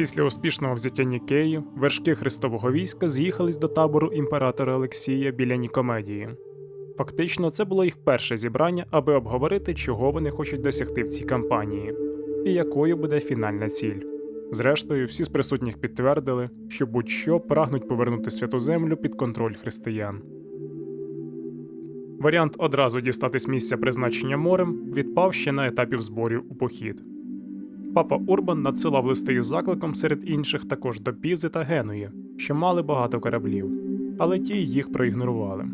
Після успішного взяття Нікеї вершки хрестового війська з'їхались до табору імператора Олексія біля Нікомедії. Фактично, це було їх перше зібрання, аби обговорити, чого вони хочуть досягти в цій кампанії, і якою буде фінальна ціль. Зрештою, всі з присутніх підтвердили, що будь-що прагнуть повернути святу землю під контроль християн. Варіант одразу дістатись місця призначення морем відпав ще на етапі зборів у похід. Папа Урбан надсилав листи із закликом серед інших також до Пізи та Генуї, що мали багато кораблів, але ті їх проігнорували.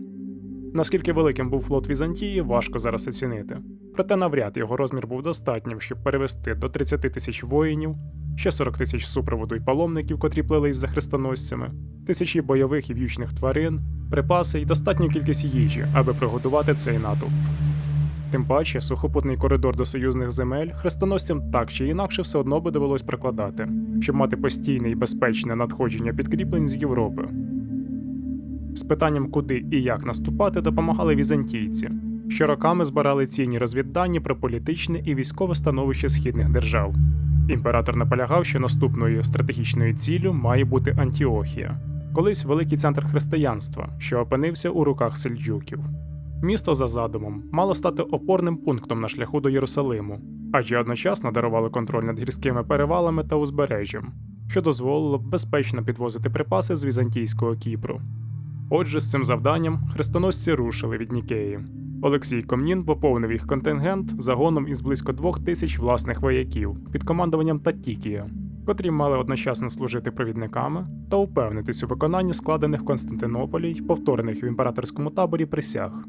Наскільки великим був флот Візантії, важко зараз оцінити. Проте навряд його розмір був достатнім, щоб перевести до 30 тисяч воїнів, ще 40 тисяч супроводу й паломників, котрі плелись за хрестоносцями, тисячі бойових і в'ючних тварин, припаси й достатню кількість їжі, аби приготувати цей натовп. Тим паче, сухопутний коридор до союзних земель хрестоносцям так чи інакше все одно би довелось прокладати, щоб мати постійне і безпечне надходження підкріплень з Європи. З питанням, куди і як наступати, допомагали візантійці, що роками збирали цінні розвіддані про політичне і військове становище східних держав. Імператор наполягав, що наступною стратегічною ціллю має бути Антіохія, колись великий центр християнства, що опинився у руках сельджуків. Місто за задумом мало стати опорним пунктом на шляху до Єрусалиму, адже одночасно дарували контроль над гірськими перевалами та узбережжям, що дозволило безпечно підвозити припаси з візантійського Кіпру. Отже, з цим завданням хрестоносці рушили від Нікеї. Олексій Комнін поповнив їх контингент загоном із близько двох тисяч власних вояків під командуванням Татікія, котрі мали одночасно служити провідниками та упевнитись у виконанні складених в Константинополі й повторених в імператорському таборі присяг.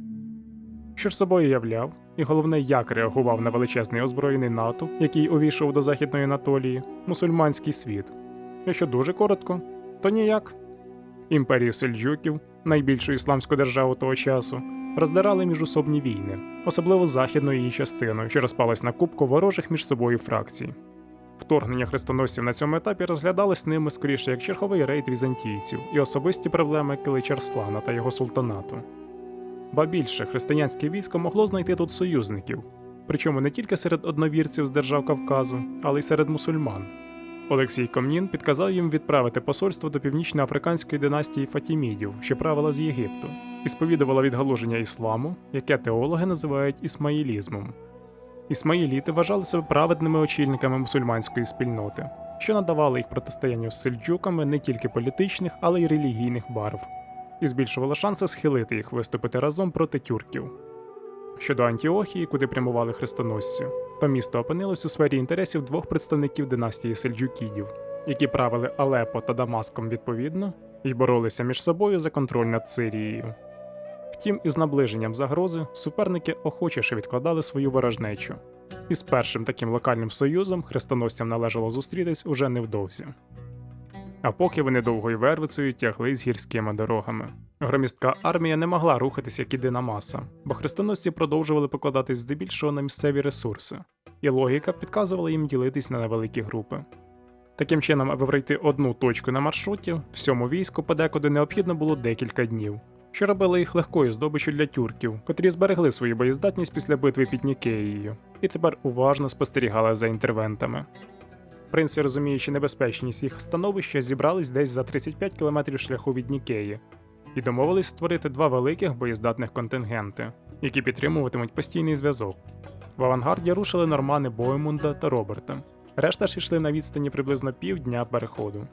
Що ж собою являв, і головне, як реагував на величезний озброєний натовп, який увійшов до Західної Анатолії, мусульманський світ. Якщо дуже коротко, то ніяк. Імперію сельджуків, найбільшу ісламську державу того часу, роздирали міжусобні війни, особливо західною її частиною, що розпалась на кубку ворожих між собою фракцій. Вторгнення хрестоносців на цьому етапі розглядалось ними скоріше як черговий рейд візантійців і особисті проблеми Килича Арслана та його султанату. Ба більше, християнське військо могло знайти тут союзників, причому не тільки серед одновірців з держав Кавказу, але й серед мусульман. Олексій Комнін підказав їм відправити посольство до північноафриканської династії Фатімідів, що правила з Єгипту, і сповідувала відгалуження ісламу, яке теологи називають ісмаїлізмом. Ісмаїліти вважали себе праведними очільниками мусульманської спільноти, що надавали їх протистоянню з сельджуками не тільки політичних, але й релігійних барв, і збільшувало шанси схилити їх виступити разом проти тюрків. Щодо Антіохії, куди прямували хрестоносці, то місто опинилось у сфері інтересів двох представників династії сельджукідів, які правили Алепо та Дамаском відповідно і боролися між собою за контроль над Сирією. Втім, із наближенням загрози суперники охочіше відкладали свою ворожнечу, і з першим таким локальним союзом хрестоносцям належало зустрітись уже невдовзі. А поки вони довгою вервицею тяглись гірськими дорогами. Громістка армія не могла рухатися як єдина маса, бо хрестоносці продовжували покладатись здебільшого на місцеві ресурси, і логіка підказувала їм ділитись на невеликі групи. Таким чином, аби пройти одну точку на маршруті, всьому війську подекуди необхідно було декілька днів, що робило їх легкою здобиччю для тюрків, котрі зберегли свою боєздатність після битви під Нікеєю, і тепер уважно спостерігали за інтервентами. Принци, розуміючи небезпечність їх становища, зібрались десь за 35 кілометрів шляху від Нікеї і домовились створити два великих боєздатних контингенти, які підтримуватимуть постійний зв'язок. В авангарді рушили нормани Боймунда та Роберта. Решта ж йшли на відстані приблизно півдня переходу.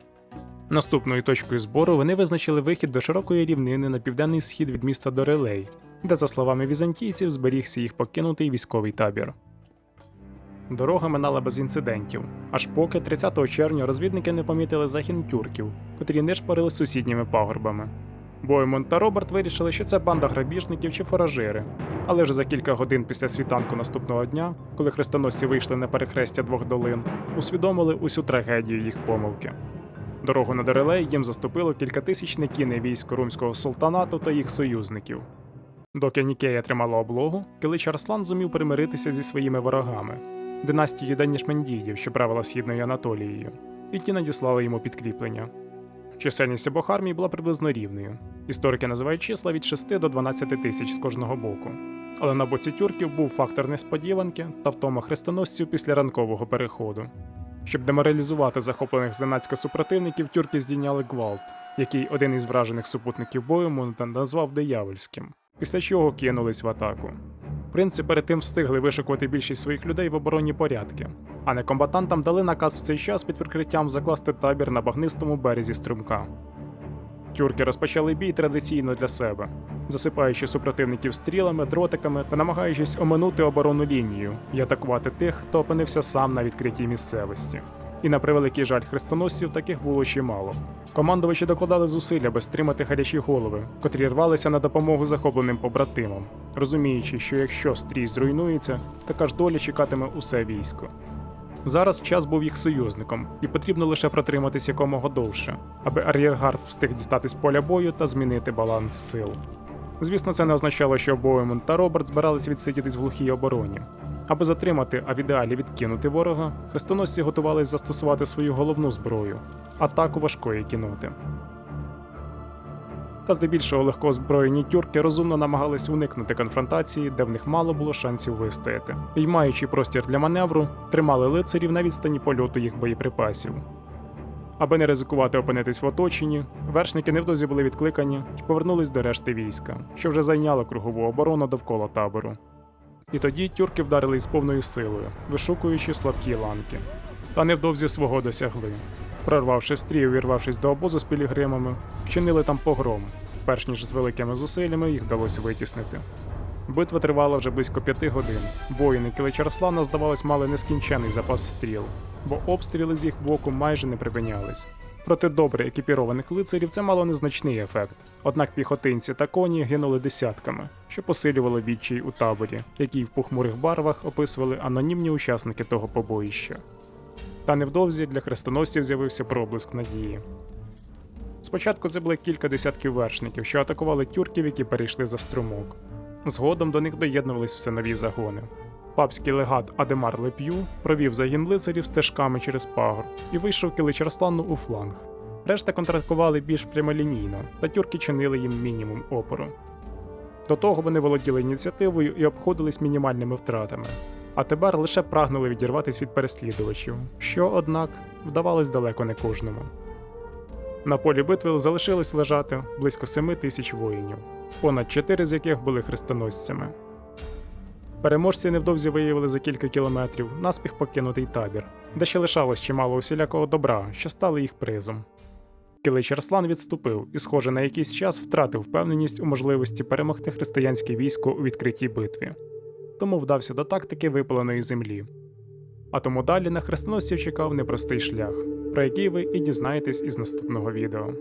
Наступною точкою збору вони визначили вихід до широкої рівнини на південний схід від міста Дорелей, де, за словами візантійців, зберігся їх покинутий військовий табір. Дорога минала без інцидентів, аж поки 30 червня розвідники не помітили загін тюрків, котрі не шпарили сусідніми пагорбами. Боймон та Роберт вирішили, що це банда грабіжників чи форажири. Але вже за кілька годин після світанку наступного дня, коли хрестоносці вийшли на перехрестя двох долин, усвідомили усю трагедію їх помилки. Дорогу на Дорелей їм заступило кількатисячне кіне військо румського султанату та їх союзників. Доки Нікея тримала облогу, Килич Арслан зумів примиритися зі своїми ворогами династією Данішмендіїв, що правила східною Анатолією, і ті надіслали йому підкріплення. Чисельність обох армій була приблизно рівною. Історики називають числа від 6 до 12 тисяч з кожного боку. Але на боці тюрків був фактор несподіванки та втома хрестоносців після ранкового переходу. Щоб деморалізувати захоплених зненацька супротивників, тюрки здійняли гвалт, який один із вражених супутників Боємунта назвав диявольським, після чого кинулись в атаку. Принци перед тим встигли вишикувати більшість своїх людей в оборонні порядки, а некомбатантам дали наказ в цей час під прикриттям закласти табір на багнистому березі струмка. Тюрки розпочали бій традиційно для себе, засипаючи супротивників стрілами, дротиками та намагаючись оминути оборонну лінію і атакувати тих, хто опинився сам на відкритій місцевості. І на превеликий жаль хрестоносців таких було чимало. Командувачі докладали зусиль, аби стримати гарячі голови, котрі рвалися на допомогу захопленим побратимам, розуміючи, що якщо стрій зруйнується, така ж доля чекатиме усе військо. Зараз час був їх союзником, і потрібно лише протриматись якомога довше, аби ар'єргард встиг дістати з поля бою та змінити баланс сил. Звісно, це не означало, що Боемон та Роберт збирались відсидітись в глухій обороні. Аби затримати, а в ідеалі відкинути ворога, хрестоносці готувались застосувати свою головну зброю атаку важкої кіноти. Та здебільшого легкоозброєні тюрки розумно намагались уникнути конфронтації, де в них мало було шансів вистояти, і, маючи простір для маневру, тримали лицарів на відстані польоту їх боєприпасів. Аби не ризикувати опинитись в оточенні, вершники невдовзі були відкликані і повернулись до решти війська, що вже зайняло кругову оборону довкола табору. І тоді тюрки вдарили із повною силою, вишукуючи слабкі ланки. Та невдовзі свого досягли. Прорвавши стрій, увірвавшись до обозу з пілігримами, вчинили там погром, перш ніж з великими зусиллями їх вдалося витіснити. Битва тривала вже близько п'яти годин. Воїни Киличарслана, здавалось, мали нескінчений запас стріл, бо обстріли з їх боку майже не припинялись. Проти добре екіпірованих лицарів це мало незначний ефект. Однак піхотинці та коні гинули десятками, що посилювало відчай у таборі, який в похмурих барвах описували анонімні учасники того побоїща. Та невдовзі для хрестоносців з'явився проблиск надії. Спочатку це були кілька десятків вершників, що атакували тюрків, які перейшли за струмок. Згодом до них доєднувались все нові загони. Папський легат Адемар Леп'ю провів загін лицарів стежками через пагор і вийшов Киличарслану у фланг. Решта контратакували більш прямолінійно, та тюрки чинили їм мінімум опору. До того вони володіли ініціативою і обходились мінімальними втратами, а тепер лише прагнули відірватися від переслідувачів, що, однак, вдавалось далеко не кожному. На полі битви залишилось лежати близько 7 тисяч воїнів, понад 4 з яких були хрестоносцями. Переможці невдовзі виявили за кілька кілометрів наспіх покинутий табір, де ще лишалось чимало усілякого добра, що стали їх призом. Килич Арслан відступив і, схоже, на якийсь час втратив впевненість у можливості перемогти християнське військо у відкритій битві, тому вдався до тактики випаленої землі. А тому далі на хрестоносців чекав непростий шлях, про який ви і дізнаєтесь із наступного відео.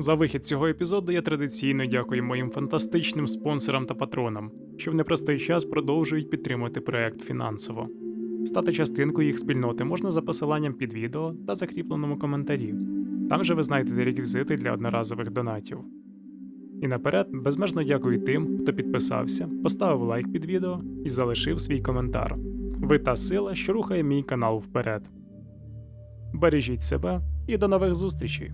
За вихід цього епізоду я традиційно дякую моїм фантастичним спонсорам та патронам, що в непростий час продовжують підтримувати проект фінансово. Стати частинкою їх спільноти можна за посиланням під відео та закріпленому коментарі. Там же ви знайдете реквізити для одноразових донатів. І наперед безмежно дякую тим, хто підписався, поставив лайк під відео і залишив свій коментар. Ви та сила, що рухає мій канал вперед. Бережіть себе і до нових зустрічей!